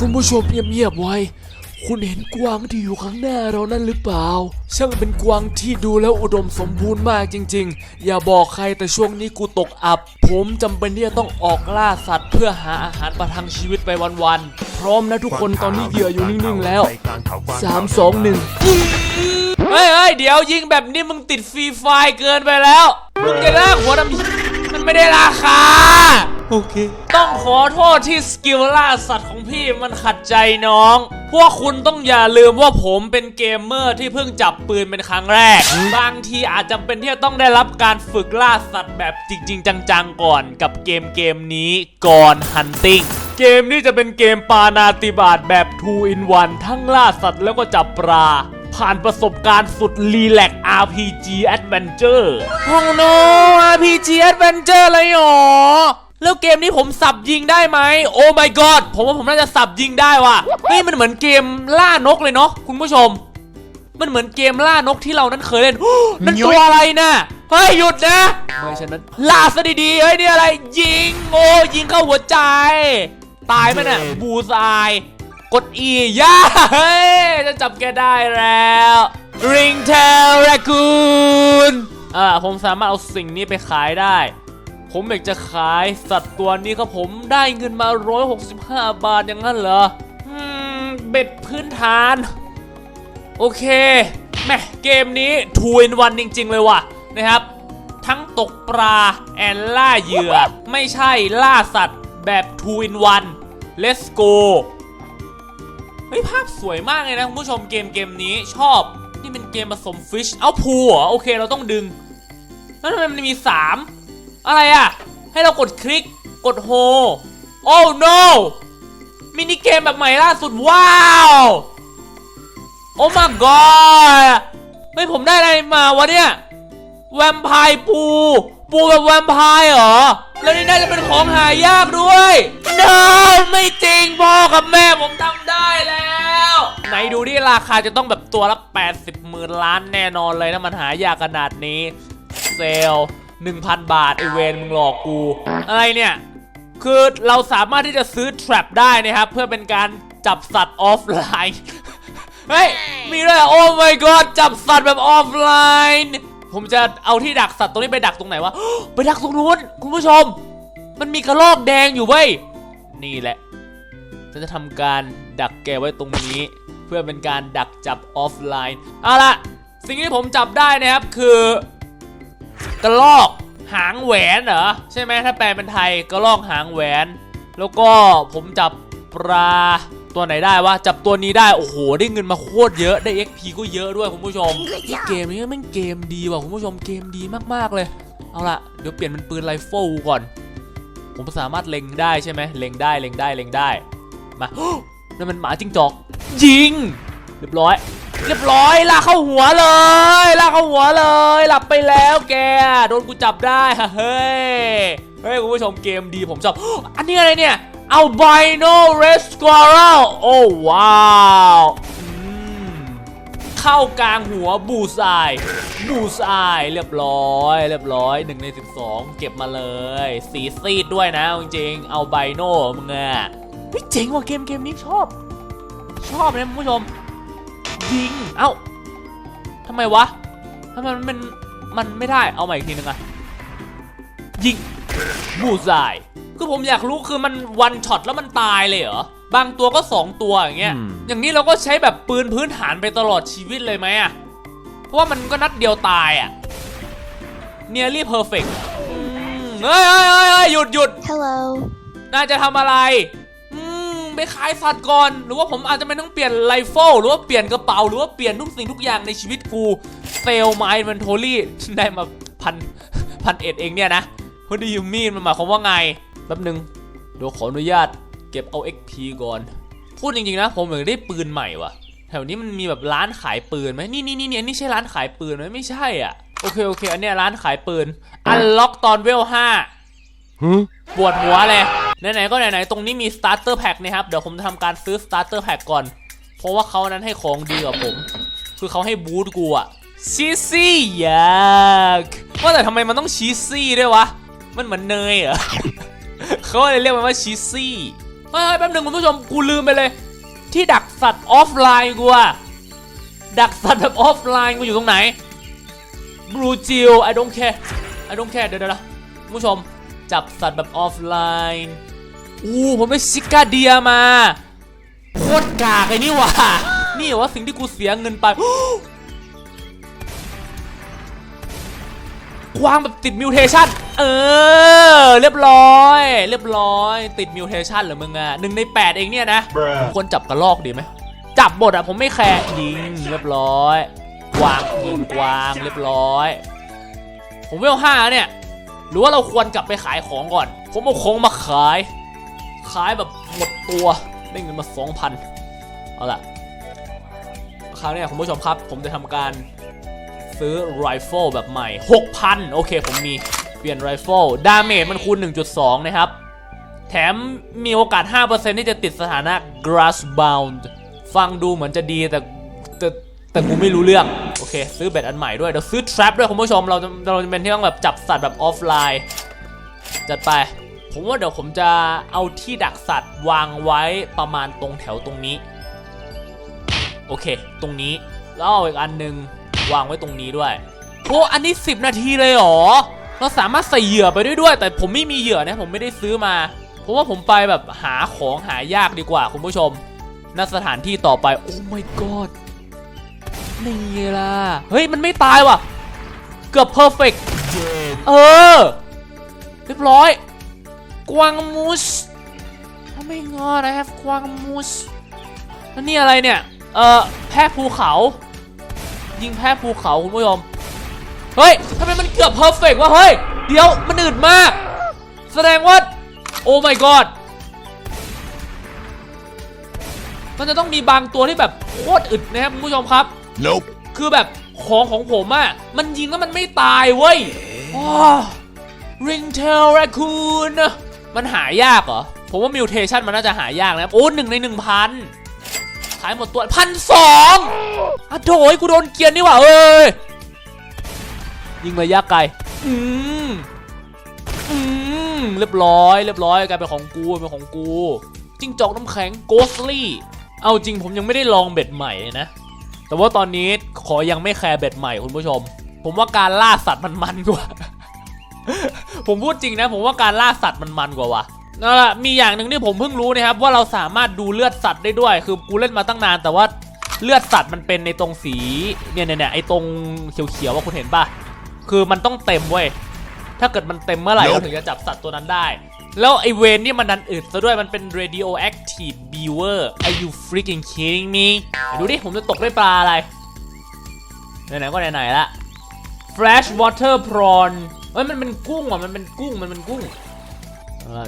คุณผู้ชมเงียบๆไว้ คุณเห็นกวางที่อยู่ข้างหน้าเรานั่นหรือเปล่า ช่างเป็นกวางที่ดูแล้วอุดมสมบูรณ์มากจริง ๆ อย่าบอกใครแต่ช่วงนี้กูตกอับ ผมจำเป็นที่จะต้องออกล่าสัตว์เพื่อหาอาหารประทังชีวิตไปวันๆ พร้อมนะทุกคนตอนนี้เหยื่ออยู่นิ่งๆแล้วสามสองหนึ่งเฮ้ยเฮ้ยเดี๋ยวยิงแบบนี้มึงติดฟรีไฟเกินไปแล้ว มึงจะลากหัวดำ ไม่ได้ราคา โอเค ต้องขอโทษที่สกิลล่าสัตว์ของพี่มันขัดใจน้อง พวกคุณต้องอย่าลืมว่าผมเป็นเกมเมอร์ที่เพิ่งจับปืนเป็นครั้งแรก บางทีอาจจำเป็นที่จะต้องได้รับการฝึกล่าสัตว์แบบจริง ๆ จังๆก่อนกับเกมเกมนี้ก่อนฮันติ n งเกมนี้จะเป็นเกมปานาติบาตแบบ 2 in 1 ทั้งล่าสัตว์แล้วก็จับปลา ผ่านประสบการณ์สุดรีแลก RPG Adventure โอ้โน RPG Adventure เลยเหรอ แล้วเกมนี้ผมสับยิงได้ไหม โอ้ my god ผมว่าผมน่าจะสับยิงได้ว่ะ เฮ้ย มันเหมือนเกมล่านกเลยเนาะคุณผู้ชม มันเหมือนเกมล่านกที่เรานั้นเคยเล่น นั่นตัวอะไรนะเฮ้ยหยุดนะไม่ใช่นั้นล่าซะดีๆ เฮ้ยนี่อะไร ยิง โอ้ยิงเข้าหัวใจ ตายไหมน่ะบูซาย กด E ย่าเฮ้ยจะจับแกได้แล้ว Ring Tail Raccoon อ่าผมสามารถเอาสิ่งนี้ไปขายได้ ผมอยากจะขายสัตว์ตัวนี้ครับผมได้เงินมา 165 บาทอย่างนั้นเหรออืมเบ็ดพื้นฐาน โอเคแม่เกมนี้ทูนวันจริง ๆ เลยว่ะนะครับ ทั้งตกปลา แอนล่าเหยื่อ ไม่ใช่ล่าสัตว์แบบทูนวัน let's go เฮ้ยภาพสวยมากเลยนะคุณผู้ชมเกมเกมนี้ชอบ นี่เป็นเกมผสมฟิช เอาพูเหรอโอเคเราต้องดึง แล้วทำไมมันมี 3 อะไรอะให้เรากดคลิกกดโฮโอ้ no มินิเกมแบบใหม่ล่าสุดว้าวโอ้ my god เฮ้ยผมได้อะไรมาวะเนี่ยแวมไพร์ปู ปูแบบแวมไพร์เหรอ แล้วนี่น่าจะเป็นของหายากด้วย no ไม่จริงพ่อกับแม่ผมทำได้แล้ว ไหนดูดิราคาจะต้องแบบตัวละ 80หมื่นล้านแน่นอนเลยนะมันหายากขนาดนี้ เซลล์1,000 บาทไอเวนมึงหลอกกู อะไรเนี่ย คือเราสามารถที่จะซื้อ trap ได้นะครับ เพื่อเป็นการจับสัตว์ออฟไลน์ เฮ้ย มีด้วยเหรอโอ้ my god จับสัตว์แบบออฟไลน์ ผมจะเอาที่ดักสัตว์ตรงนี้ไปดักตรงไหนวะ ไปดักตรงนู้นคุณผู้ชม มันมีกระรอกแดงอยู่เว้ย นี่แหละ ฉันจะทำการดักแกไว้ตรงนี้ เพื่อเป็นการดักจับออฟไลน์ เอาละสิ่งที่ผมจับได้นะครับคือกระลอกหางแหวนเหรอใช่ไหมถ้าแปลเป็นไทยกระลอกหางแหวน แล้วก็ผมจับปลา ตัวไหนได้วะจับตัวนี้ได้โอ้โหได้เงินมาโคตรเยอะได้ XP ก็เยอะด้วยคุณผู้ชมเกมนี้ม่งเกมดีว่ะคุณผู้ชมเกมดีมากๆเลย เอาละเดี๋ยวเปลี่ยนเป็นปืนไรเฟิลก่อน ผมสามารถเล็งได้ใช่ไหมเล็งได้เล็งได้เล็งได้มานั่นมันหมาจิ้งจอก ยิง เรียบร้อย เรียบร้อยลากเข้าหัวเลยลากเข้าหัวเลย หลับไปแล้วแกโดนกูจับได้เฮ้ยเฮ้ยคุณผู้ชมเกมดีผมชอบอันนี้อะไรเนี่ย albino red squirrel โอ้ว้าวเข้ากลางหัวบูสไอบูสไอเรียบร้อย เรียบร้อย1ใน 12 เก็บมาเลย สีซีดด้วยนะจริงๆ albino มึงอะเฮ้ยเจ๋งว่ะเกมเกมนี้ชอบ ชอบนะคุณผู้ชม ยิง เอ้าทำไมวะทำไมมันเป็นมันไม่ได้เอาใหม่อีกทีนึงอะยิง บูซายคือผมอยากรู้คือมันวันช็อตแล้วมันตายเลยเหรอ บางตัวก็ 2 ตัวอย่างเงี้ยอืมอย่างนี้เราก็ใช้แบบปืนพื้นฐานไปตลอดชีวิตเลยไหมอะเพราะว่ามันก็นัดเดียวตายอะ nearly perfect อืมเฮ้ยเฮ้ยเฮ้ยเฮ้ยหยุดหยุด Hello. น่าจะทำอะไรอืมไปขายสัตว์ก่อน หรือว่าผมอาจจะไม่ต้องเปลี่ยนไรเฟิลหรือว่าเปลี่ยนกระเป๋า หรือว่าเปลี่ยนทุกสิ่งทุกอย่างในชีวิตกูเซลไมล์มันโทลี่ได้มาพันพันเอ็ดเองเนี่ยนะ พอดียูมีนมันหมายความว่าไงแป๊บนึงเดี๋ยวขออนุญาตเก็บเอา XP ก่อน พูดจริงๆนะ ผมอยากได้ปืนใหม่ว่ะ แถวนี้มันมีแบบร้านขายปืนไหมนี่นี่นี่นี่อันนี้ใช่ร้านขายปืนไหมไม่ใช่อะ โอเคโอเค อันเนี้ยร้านขายปืน อันล็อกตอนเวลห้าปวดหัวเลย ไหนๆก็ไหนๆ ตรงนี้มี starter pack นะครับ เดี๋ยวผมจะทำการซื้อ starter pack ก่อน เพราะว่าเขานั้นให้ของดีกว่าผม คือเขาให้บูทกูอะชีสซี่ยากว่าแต่ทำไมมันต้องชีสซี่ด้วยวะ มันเหมือนเนยเหรอเขาเลยเรียกมันว่าชีสซี่เฮ้ยแป๊บหนึงคุณผู้ชมกูลืมไปเลย ที่ดักสัตว์ออฟไลน์กูอะดักสัตว์แบบออฟไลน์กูอยู่ตรงไหนบลูจิล I don't care I don't care เดี๋ยวเดี๋ยวนะคุณผู้ชมจับสัตว์แบบออฟไลน์อู้ผมได้ซิกาเดียมาโคตรกากไอ้นี่ว่ะนี่ว่าสิ่งที่กูเสียเงินไปกวางแบบติดมิวเทชัน เออ เรียบร้อย เรียบร้อย ติดมิวเทชันเหรอมึงอะหนึ่งในแปดเองเนี่ยนะ Bruh. ควรจับกระลอกดีไหม จับบทอะผมไม่แคร์ยิงเรียบร้อยกวางยิงกวางเรียบร้อย ผมเวลห้าเนี่ย หรือว่าเราควรกลับไปขายของก่อน ผมเอาของมาขาย ขายแบบหมดตัว ได้เงินมาสองพันเอาล่ะ คราวเนี้ยคุณผู้ชมครับ ผมจะทำการซื้อไรเฟิลแบบใหม่ 6,000 โอเค ผมมี เปลี่ยนไรเฟิลดาเมจมันคูณ 1.2 นะครับ แถมมีโอกาส 5%ที่จะติดสถานะ grass bound ฟังดูเหมือนจะดีแต่แต่แต่กูไม่รู้เรื่อง โอเค ซื้อเบ็ดอันใหม่ด้วย เดี๋ยวซื้อ trap ด้วยคุณผู้ชม เราจะเราจะเป็นที่ต้องแบบจับสัตว์แบบออฟไลน์ จัดไป ผมว่าเดี๋ยวผมจะเอาที่ดักสัตว์วางไว้ประมาณตรงแถวตรงนี้ โอเค ตรงนี้ แล้วเอาอีกอันหนึ่งวางไว้ตรงนี้ด้วยโอ้อันนี้ 10 นาทีเลยเหรอ เราสามารถใส่เหยื่อไปด้วยด้วย แต่ผมไม่มีเหยื่อนะผมไม่ได้ซื้อมา เพราะว่าผมไปแบบหาของหายากดีกว่าคุณผู้ชมณสถานที่ต่อไปโอ้ my god นี่ล่ะ เฮ้ย มันไม่ตายว่ะ เกือบเพอร์เฟกเออ เรียบร้อย กวางมูสโอ้ my god I have กวางมูสแล้วนี่อะไรเนี่ย เออแพะภูเขา ยิงแพะภูเขาคุณผู้ชม เฮ้ยทำไมมันเกือบเพอร์เฟกต์วะเฮ้ย เดี๋ยวมันอืดมาก แสดงว่า โอ้ my god มันจะต้องมีบางตัวที่แบบโคตรอึดนะครับคุณผู้ชมครับ Nope. คือแบบของของผมอะ่ะมันยิงแล้วมันไม่ตายเว้ยริงเทลแรคคูนมันหายากเหรอ ผมว่ามิวเทชันมันน่าจะหายากนะครับ โอ้หนึ่งในหนึ่งพันขายหมดตัวพันสองอะโถยกูโดนเกรียนนี่หว่าเอ้ย ยิงระยะไกล อืมอืมเรียบร้อย เรียบร้อยกลายเป็นของกูเป็นของกู จิ้งจอกน้ำแข็งโกสลี่เอาจริงผมยังไม่ได้ลองเบ็ดใหม่นะ แต่ว่าตอนนี้ขอยังไม่แคร์เบ็ดใหม่คุณผู้ชม ผมว่าการล่าสัตว์มันมันกว่า ผมพูดจริงนะ ผมว่าการล่าสัตว์มันมันกว่าว่ะนั่นแหละมีอย่างหนึ่งที่ผมเพิ่งรู้นะครับว่าเราสามารถดูเลือดสัตว์ได้ด้วย คือกูเล่นมาตั้งนาน แต่ว่าเลือดสัตว์มันเป็นในตรงสีเนี่ยเนี่ยเนี่ยไอตรงเขียวๆว่าคุณเห็นป่ะ คือมันต้องเต็มเว้ยถ้าเกิดมันเต็มเมื่อไหร่เรถึงจะจับสัตว์ตัวนั้นได้ แล้วไอเวนนี่มันนันอึดซะด้วยมันเป็น radioactive beaver are you freaking kidding me ดูดิ ผมจะตกได้ปลาอะไร ไหนๆก็ไหนๆละ fresh water prawn เฮ้ยมันเป็นกุ้งว่ะมันเป็นกุ้งมันเป็นกุ้ง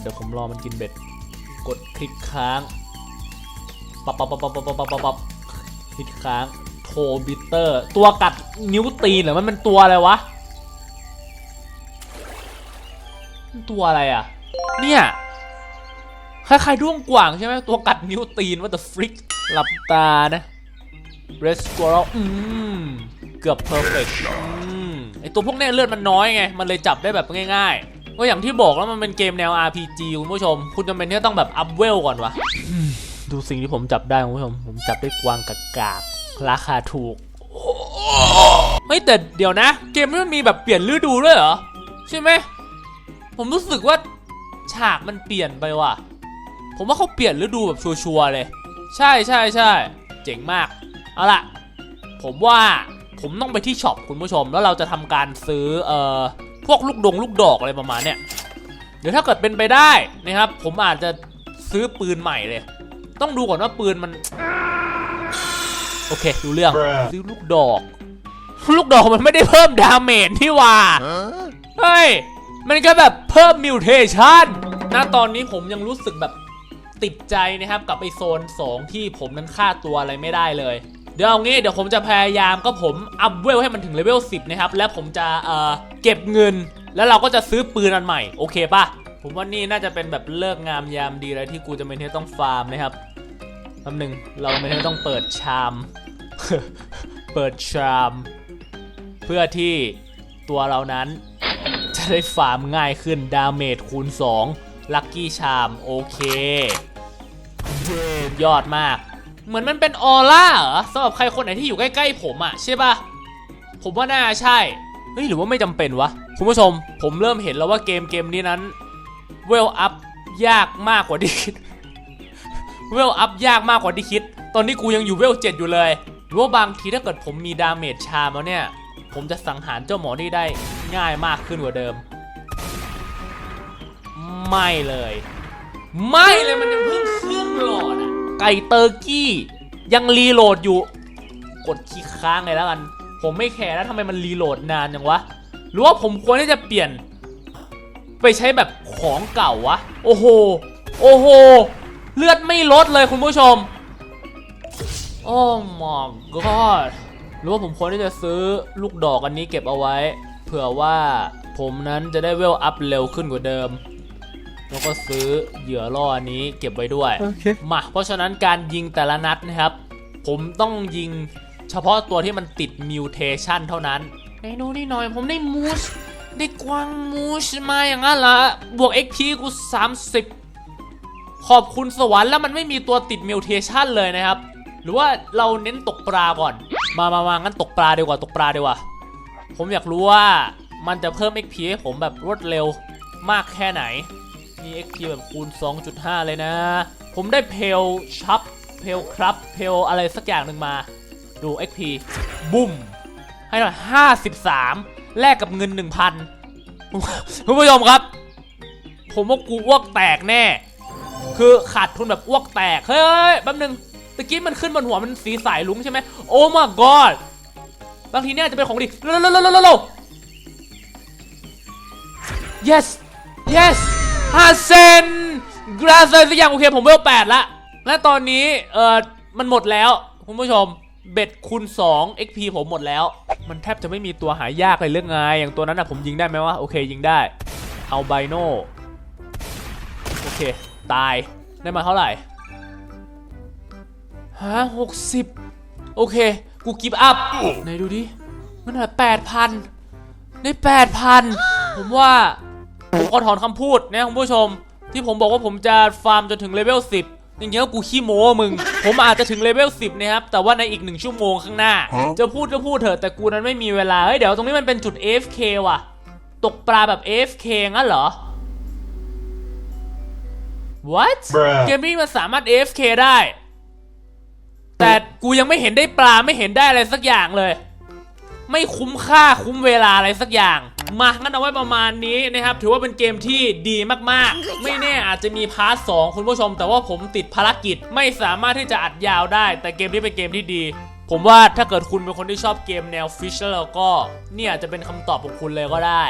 เดี๋ยวผมรอมันกินเบ็ด กดคลิกค้างปับปับปับปับปับปับปับคลิกค้างโทบิเตอร์ ตัวกัดนิ้วตีนหรือมันเป็นตัวอะไรวะ ตัวอะไรอะ เนี่ยคล้ายๆด้วงกว่างใช่ไหมตัวกัดนิ้วตีนว่า the freak หลับตานะ red squirrel อืมเกือบ perfect อืมไอตัวพวกเนี้ยเลือดมันน้อยไง มันเลยจับได้แบบง่ายๆ ก็อย่างที่บอกแล้วมันเป็นเกมแนว RPG คุณผู้ชม คุณจำเป็นที่ต้องแบบอัพเวลก่อนวะ ดูสิ่งที่ผมจับได้คุณผู้ชม ผมจับได้กวางกาการาคาถูกเฮ้ยแต่เดี๋ยวนะ เกมนี้มันมีแบบเปลี่ยนฤดูด้วยเหรอ ใช่ไหม ผมรู้สึกว่าฉากมันเปลี่ยนไปว่ะ ผมว่าเขาเปลี่ยนฤดูแบบชัวร์ๆเลย ใช่ใช่ใช่เจ๋งมาก เอาล่ะ ผมว่าผมต้องไปที่ช็อปคุณผู้ชม แล้วเราจะทำการซื้อเอ่อพวกลูกดงลูกดอกอะไรประมาณเนี้ยเดี๋ยวถ้าเกิดเป็นไปได้นะครับ ผมอาจจะซื้อปืนใหม่เลย ต้องดูก่อนว่าปืนมัน โอเคดูเรื่อง Bruh. ซื้อลูกดอก ลูกดอกมันไม่ได้เพิ่มดาเมจนี่หว่า Huh? เฮ้ย มันก็แบบเพิ่มมิวเทชันณตอนนี้ผมยังรู้สึกแบบติดใจนะครับกับไอโซน 2 ที่ผมนั้นฆ่าตัวอะไรไม่ได้เลย เดี๋ยวเอางี้เดี๋ยวผมจะพยายามก็ผมอัพเวลให้มันถึงเลเวล 10 นะครับ และผมจะเอ่อเก็บเงิน แล้วเราก็จะซื้อปืนอันใหม่ โอเคป่ะผมว่านี่น่าจะเป็นแบบเลิกงามยามดีเลยที่กูจะเป็นที่ต้องฟาร์มนะครับแป๊บหนึ่งเราไม่ได้ต้องเปิดชาม เปิดชาม เพื่อที่ตัวเรานั้น ได้ฟาร์มง่ายขึ้น ดาเมจคูณ 2 ลัคกี้ชาม โอเคยอดมาก เหมือนมันเป็นออร่าเหรอสำหรับใครคนไหนที่อยู่ใกล้ๆผมอะใช่ปะผมว่าน่าใช่ เฮ้ย หรือว่าไม่จำเป็นวะ คุณผู้ชม ผมเริ่มเห็นแล้วว่าเกมเกมนี้นั้น เวลอัพยากมากกว่าที่คิด เวลอัพยากมากกว่าที่คิด ตอนนี้กูยังอยู่เวลเจ็ดอยู่เลยหรือว่าบางทีถ้าเกิดผมมีดาเมจชามแล้วเนี่ย ผมจะสังหารเจ้าหมอนี่ได้ง่ายมากขึ้นกว่าเดิม ไม่เลย ไม่เลยมันยังเพิ่งเครื่องหลดอะไก่เตอร์กี้ ยังรีโหลดอยู่ กดคลิกค้างเลยแล้วกัน ผมไม่แคร์แล้วทำไมมันรีโหลดนานจังวะ หรือว่าผมควรที่จะเปลี่ยน ไปใช้แบบของเก่าวะ โอ้โห โอ้โห เลือดไม่ลดเลยคุณผู้ชม โอ้ my god หรือว่าผมควรที่จะซื้อลูกดอกอันนี้เก็บเอาไว้ เผื่อว่าผมนั้นจะได้เวลอัพเร็วขึ้นกว่าเดิม แล้วก็ซื้อเหยื่อล่ออันนี้เก็บไว้ด้วย Okay. มาเพราะฉะนั้นการยิงแต่ละนัดนะครับ ผมต้องยิงเฉพาะตัวที่มันติดมิวเทชันเท่านั้นในดูนี่หน่อยผมได้มูสได้กวางมูสมาอย่างนั้นละบวก XP กู 30 ขอบคุณสวรรค์แล้วมันไม่มีตัวติดมิวเทชันเลยนะครับ หรือว่าเราเน้นตกปลาก่อน มามามางั้นตกปลาดีกว่าตกปลาดีกว่า ผมอยากรู้ว่ามันจะเพิ่ม XP ให้ผมแบบรวดเร็วมากแค่ไหน มี XP แบบคูณ 2.5 เลยนะ ผมได้เพลชับ เพลครับ เพลอะไรสักอย่างหนึ่งมา ดู XP บุ้ม ให้หน่อย 53 แลกกับเงิน 1,000 คุณผู้ชมครับ ผมว่ากูอ้วกแตกแน่ คือขาดทุนแบบอ้วกแตก เฮ้ยแป๊บนึง ตะกี้มันขึ้นบนหัวมันสีสายลุ้งใช่ไหมโอ้ my god บางทีเนี่ยจะเป็นของดีเร็วเร็วเร็วเร็วเร็ว yes yes ห้าเซนกราเซนสักอย่างโอเคผมเวลแปดละ และตอนนี้เออมันหมดแล้วคุณผู้ชมเบ็ดคูณ2 XP ผมหมดแล้ว มันแทบจะไม่มีตัวหายากเลยเรื่องไงอย่างตัวนั้นอะผมยิงได้ไหมวะโอเคยิงได้ เอาไบโนโอเค ตายได้มาเท่าไหร่ ฮะหกสิบโอเค กูกิฟอัพไหนดูดิ มันเหลือแปดพันได้แปดพันผมว่า ผมขอถอนคำพูดนะคุณผู้ชม ที่ผมบอกว่าผมจะฟาร์มจนถึงเลเวล10อย่างเงี้ยกูขี้โม้มึง ผมอาจจะถึงเลเวล10นะครับ แต่ว่าในอีกหนึ่งชั่วโมงข้างหน้า จะพูดก็พูดเถอะ แต่กูนั้นไม่มีเวลา เฮ้ย เดี๋ยวตรงนี้มันเป็นจุด AFK ว่ะ ตกปลาแบบ AFK งั้นเหรอ what Bruh เกมนี้มันสามารถ AFK ได้ แต่กูยังไม่เห็นได้ปลาไม่เห็นได้อะไรสักอย่างเลย ไม่คุ้มค่าคุ้มเวลาอะไรสักอย่าง มางั้นเอาไว้ประมาณนี้นะครับ ถือว่าเป็นเกมที่ดีมากๆ ไม่แน่อาจจะมีพาร์ทสองคุณผู้ชม แต่ว่าผมติดภารกิจไม่สามารถที่จะอัดยาวได้ แต่เกมนี้เป็นเกมที่ดี ผมว่าถ้าเกิดคุณเป็นคนที่ชอบเกมแนวฟิชแล้วก็เนี่ยอาจจะเป็นคำตอบของคุณเลยก็ได้